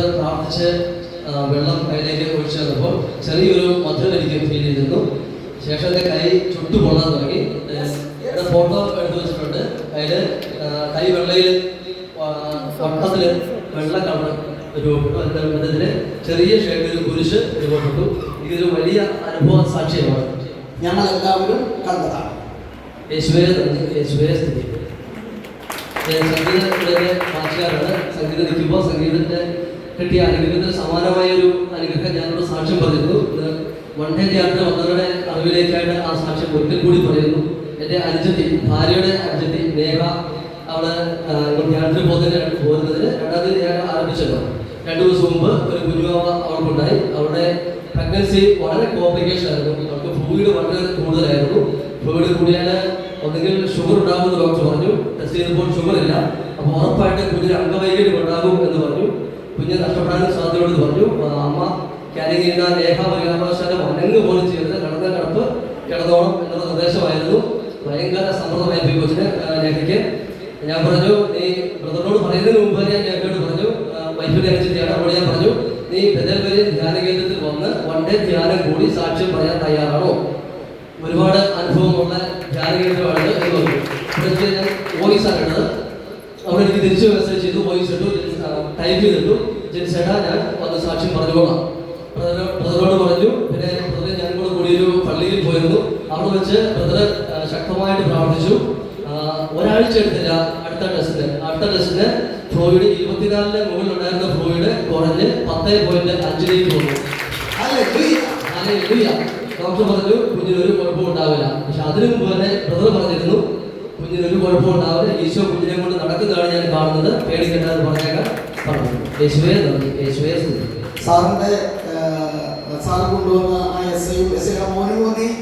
പ്രാർത്ഥിച്ച് വെള്ളം കയ്യിലേക്ക് ഒഴിച്ചു വന്നപ്പോൾ ചെറിയൊരു മധുരം എനിക്ക് ഫീൽ ചെയ്തിരുന്നു. ശേഷം എന്റെ കൈ ചുട്ടു പൊള്ളാൻ തുടങ്ങി. ഫോട്ടോ എടുത്തു വെച്ചിട്ടുണ്ട്. അതിൽ കൈ വെള്ളയിൽ വട്ടത്തിൽ വെള്ള കളർ രൂപപ്പെട്ടു. അതിന്റെ ചെറിയ ഷേപ്പിൽ ഒരു കുരിശ് രൂപപ്പെട്ടു. ഇതൊരു വലിയ അനുഭവ സാക്ഷ്യമാണ്. ഞങ്ങളെല്ലാവരും കണ്ടതാണ്. യേശുവേ തന്നെ യേശുവേ സ്ഥിതി സംഗീതത്തിന്റെ സംഗീതത്തിലെ സംഗീതം നിൽക്കുമ്പോൾ സംഗീതത്തെ കിട്ടിയ അനുഗ്രഹത്തിന് സമാനമായ ഒരു അനുഗ്രഹം ഞാനോട് സാക്ഷ്യം പറയുന്നു. വൺ ഡേ യാത്ര വന്നവരുടെ അറിവിലേക്കായിട്ട് ആ സാക്ഷ്യം ഒരിക്കൽ കൂടി പറയുന്നു. എന്റെ അനുജത്തി ഭാര്യയുടെ അനുജത്തി നേഹ അവൾ ധ്യാനത്തിന് പോകുന്നതിന് പോകുന്നതിന് രണ്ടാമത് ഞാൻ ആരംഭിച്ചല്ലോ. രണ്ടു ദിവസം മുമ്പ് ഒരു കുഞ്ഞുമാവ അവൾക്കുണ്ടായി. അവളുടെ പ്രഗ്നൻസി വളരെ കോംപ്ലിക്കേഷൻ ആയിരുന്നു. അവൾക്ക് ഭൂമിയുടെ വളരെ കൂടുതലായിരുന്നു. ഭൂമിയുടെ കൂടിയാൽ ഒന്നുകിൽ ഷുഗർ ഉണ്ടാകുമെന്ന് ഡോക്ടർ പറഞ്ഞു. ടെസ്റ്റ് ചെയ്തപ്പോൾ ഷുഗർ ഇല്ല. അപ്പോൾ ഉറപ്പായിട്ട് കുഞ്ഞിന് അംഗവൈകല്യം ഉണ്ടാകും എന്ന് പറഞ്ഞു. കുഞ്ഞ് നഷ്ടപ്പെടാനും സാധ്യതയുണ്ടെന്ന് പറഞ്ഞു. അമ്മ ക്യാരി ചെയ്ത രേഖ പരിഹാരശാലം അനങ്ങ് പോലും ചെയ്യരുത് കിടന്ന കിടപ്പ് കിടന്നോണം എന്നുള്ള നിർദ്ദേശമായിരുന്നു. ഭയങ്കര സമ്മർദ്ദമായി പോയി കൊച്ചിന് ഞാൻ പറഞ്ഞു നീ ബ്രദറിനോട് പറയുന്നതിന് മുമ്പ് ഞാൻ രേഖയോട് പറഞ്ഞു. വൈഫിന്റെ അനുസരിച്ചാണ് അവിടെ ഞാൻ പറഞ്ഞു. നീ ബദൽവരി ധ്യാന കേന്ദ്രത്തിൽ വന്ന് വൺ ഡേ ധ്യാനം കൂടി സാക്ഷ്യം പറയാൻ തയ്യാറാണോ? ഒരുപാട് അനുഭവമുള്ള ധ്യാന കേന്ദ്രമാണ് എന്ന് പറഞ്ഞു. ഞാൻ വോയിസ് ആണ് ഇട്ടത്. അവിടെ എനിക്ക് തിരിച്ചു മെസ്സേജ് ചെയ്തു. വോയിസ് ഇട്ടു. ടൈപ്പ് ചെയ്തിട്ടു. ജനിച്ചേട്ടാ ഞാൻ വന്ന് സാക്ഷ്യം ബ്രദർ- ബ്രദറോട് പറഞ്ഞു പിന്നെ ബ്രദറെ ഞാൻ കൂടെ കൂടി ഒരു പള്ളിയിൽ പോയിരുന്നു. അവിടെ വെച്ച് ബ്രദർ ശക്തമായിട്ട് പ്രാർത്ഥിച്ചു. ഒരാഴ്ച എടുത്തില്ല അടുത്ത ടെസ്റ്റിന്. അടുത്ത ടെസ്റ്റിന് ഫ്ലോയിഡ് ഇരുപത്തിനാലിന് മുകളിൽ ഉണ്ടായിരുന്ന ഫ്ലോയിഡ് കുറഞ്ഞ് പത്ത് പോയിന്റ് അഞ്ചിലേക്ക് പോകുന്നു. ഡോക്ടർ പറഞ്ഞു കുഞ്ഞിനൊരു കുഴപ്പവും ഉണ്ടാവില്ല. പക്ഷെ അതിനു മുമ്പ് തന്നെ ബ്രദർ പറഞ്ഞിരുന്നു കുഞ്ഞിനൊരു കുഴപ്പവും ഉണ്ടാവില്ല. ഈശോ കുഞ്ഞിനെ കൊണ്ട് നടക്കുന്നതാണ് ഞാൻ കാണുന്നത്. പേടിക്കേണ്ടത് എന്ന് സാറിന്റെ സാർ കൊണ്ടുവന്ന ആ എസ് ഐ എസ് ഐ മോനെ